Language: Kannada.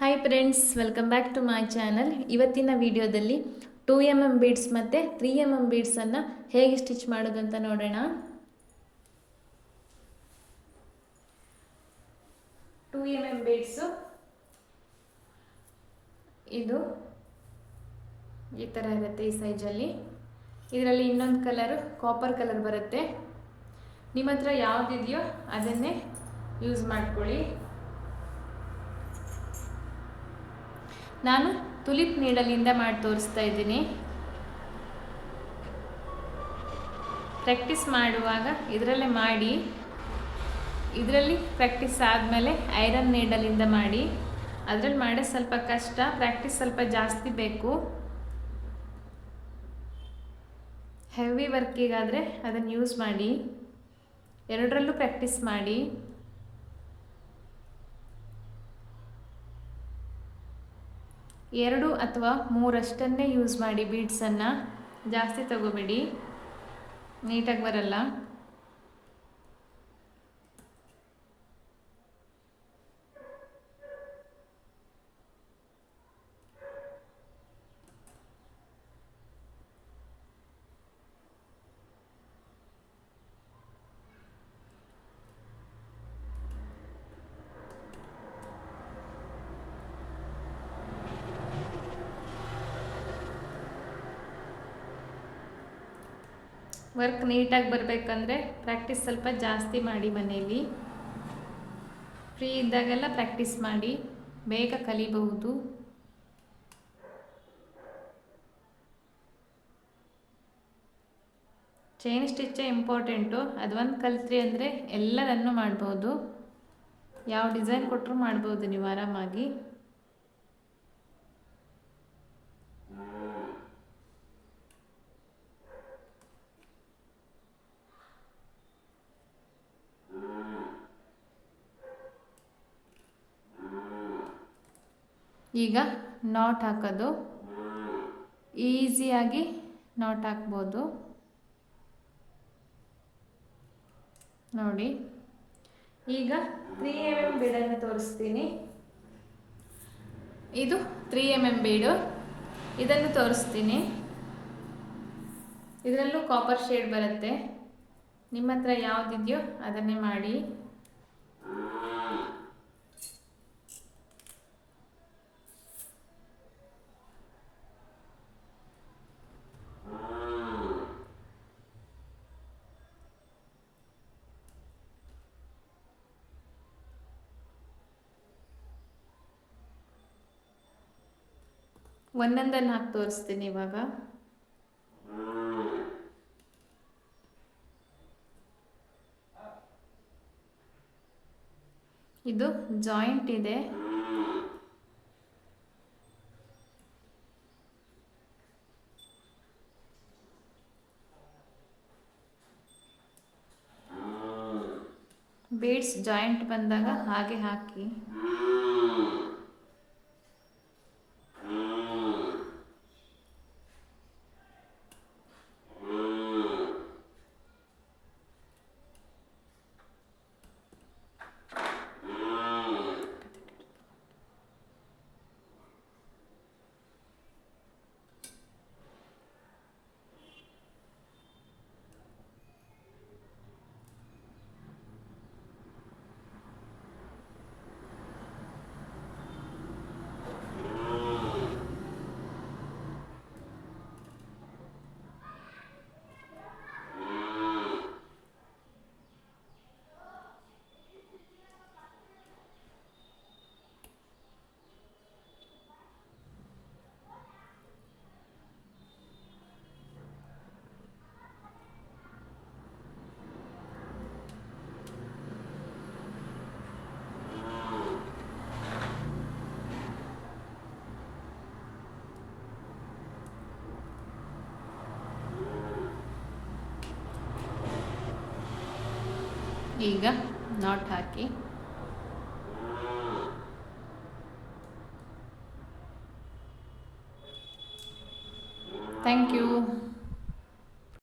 Hi friends welcome back to my channel ಇವತ್ತಿನ ವಿಡಿಯೋದಲ್ಲಿ ಟೂ ಎಂ ಎಂ ಬೀಡ್ಸ್ ಮತ್ತು ತ್ರೀ ಎಂ ಎಂ ಬೀಡ್ಸನ್ನು ಹೇಗೆ ಸ್ಟಿಚ್ ಮಾಡೋದು ಅಂತ ನೋಡೋಣ. ಟೂ ಎಂ ಎಂ ಬೀಡ್ಸು ಇದು ಈ ಥರ ಇರುತ್ತೆ ಈ ಸೈಜಲ್ಲಿ ಇದರಲ್ಲಿ ಇನ್ನೊಂದು ಕಲರು ಕಾಪರ್ ಕಲರ್ ಬರುತ್ತೆ. ನಿಮ್ಮ ಹತ್ರ ಯಾವುದಿದೆಯೋ ಅದನ್ನೇ ಯೂಸ್ ಮಾಡ್ಕೊಳ್ಳಿ. ನಾನು ತುಲಿಪ್ ನೀಡಲಿಂದ ಮಾಡಿ ತೋರಿಸ್ತಾ ಇದ್ದೀನಿ. ಪ್ರ್ಯಾಕ್ಟೀಸ್ ಮಾಡುವಾಗ ಇದರಲ್ಲೇ ಮಾಡಿ. ಇದರಲ್ಲಿ ಪ್ರ್ಯಾಕ್ಟೀಸ್ ಆದಮೇಲೆ ಐರನ್ ನೀಡಲಿಂದ ಮಾಡಿ. ಅದರಲ್ಲಿ ಮಾಡೋದು ಸ್ವಲ್ಪ ಕಷ್ಟ ಪ್ರ್ಯಾಕ್ಟೀಸ್ ಸ್ವಲ್ಪ ಜಾಸ್ತಿ ಬೇಕು. ಹೆವಿ ವರ್ಕಿಗಾದರೆ ಅದನ್ನು ಯೂಸ್ ಮಾಡಿ. ಎರಡರಲ್ಲೂ ಪ್ರ್ಯಾಕ್ಟೀಸ್ ಮಾಡಿ. ಎರಡು ಅಥವಾ ಮೂರಷ್ಟನ್ನೇ ಯೂಸ್ ಮಾಡಿ ಬೀಡ್ಸನ್ನು ಜಾಸ್ತಿ ತಗೋಬೇಡಿ. ನೀಟಾಗಿ ಬರಲ್ಲ. ವರ್ಕ್ ನೀಟಾಗಿ ಬರಬೇಕಂದ್ರೆ ಪ್ರಾಕ್ಟೀಸ್ ಸ್ವಲ್ಪ ಜಾಸ್ತಿ ಮಾಡಿ ಮನೆಯಲ್ಲಿ ಫ್ರೀ ಇದ್ದಾಗೆಲ್ಲ ಪ್ರಾಕ್ಟೀಸ್ ಮಾಡಿ, ಬೇಗ ಕಲಿಬಹುದು. ಚೈನ್ ಸ್ಟಿಚ್ಚೇ ಇಂಪಾರ್ಟೆಂಟು ಅದು ಒಂದು ಕಲ್ತ್ರಿ ಅಂದರೆ ಎಲ್ಲರನ್ನು ಮಾಡ್ಬೋದು. ಯಾವ ಡಿಸೈನ್ ಕೊಟ್ಟರು ಮಾಡ್ಬೋದು ನೀವು ಆರಾಮಾಗಿ. ಈಗ ನಾಟ್ ಹಾಕೋದು. ಈಸಿಯಾಗಿ ನಾಟ್ ಹಾಕ್ಬೋದು. ನೋಡಿ. ಈಗ ತ್ರೀ ಎಂ ಎಂ ಬೀಡನ್ನು ತೋರಿಸ್ತೀನಿ. ಇದು ತ್ರೀ ಎಂ ಎಂ ಬೀಡು ಇದನ್ನು ತೋರಿಸ್ತೀನಿ. ಇದರಲ್ಲೂ ಕಾಪರ್ ಶೇಡ್ ಬರುತ್ತೆ. ನಿಮ್ಮ ಹತ್ರ ಯಾವುದಿದೆಯೋ ಅದನ್ನೇ ಮಾಡಿ. ಒಂದೊಂದನ್ನು ಹಾಕಿ ತೋರಿಸ್ತೀನಿ ಇವಾಗ. ಇದು ಜಾಯಿಂಟ್ ಇದೆ. ಬೀಡ್ಸ್ ಜಾಯಿಂಟ್ ಬಂದಾಗ ಹಾಗೆ ಹಾಕಿ. ಈಗ ನಾಟ್ ಹಾಕಿ. Thank you